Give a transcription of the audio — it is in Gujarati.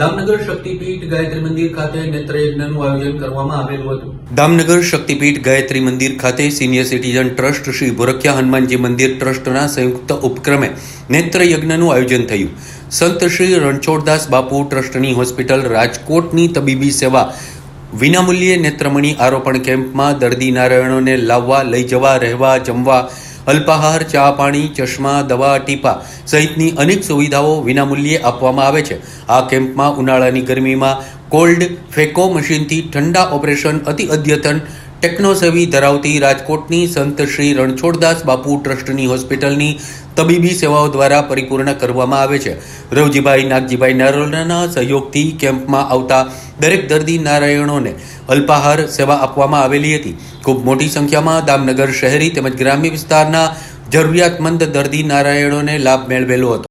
દામનગર શક્તિપીઠ ગાયત્રી મંદિર ખાતે નેત્રયજ્ઞનું આયોજન કરવામાં આવેલું દામનગર શક્તિપીઠ ગાયત્રી મંદિર ખાતે senior citizen trust Shri Bhorakhiya Hanumanji મંદિર ટ્રસ્ટના સંયુક્ત ઉપક્રમે નેત્રયજ્ઞનું આયોજન થયું. સંત શ્રી રણછોડદાસ બાપુ ટ્રસ્ટની હોસ્પિટલ રાજકોટની તબીબી સેવા વિનામૂલ્યે નેત્રમણી આરોપણ કેમ્પમાં દર્દી નારાયણોને લાવવા, લઈ જવા, રહેવા, જમવા અલ્પાહાર, ચા પાણી, ચશ્મા, દવા, ટીપા સહિતની અનેક સુવિધાઓ વિનામૂલ્યે આપવામાં આવે છે. આ કેમ્પમાં ઉનાળાની ગરમીમાં કોલ્ડ ફેકો મશીનથી ઠંડા ઓપરેશન અતિ અદ્યતન ટેકનોસેવી ધરાવતી રાજકોટની સંત શ્રી રણછોડદાસ બાપુ ટ્રસ્ટની હોસ્પિટલની તબીબી સેવાઓ દ્વારા પરિપૂર્ણ કરવામાં આવે છે. રવજીભાઈ, નાગજીભાઈ નારોલના સહયોગથી કેમ્પમાં આવતા દરેક દર્દી નારાયણોને અલ્પાહાર સેવા આપવામાં આવેલી હતી. ખૂબ મોટી સંખ્યામાં દામનગર શહેરી તેમજ ગ્રામ્ય વિસ્તારના જરૂરિયાતમંદ દર્દી નારાયણોને લાભ મેળવેલો હતો.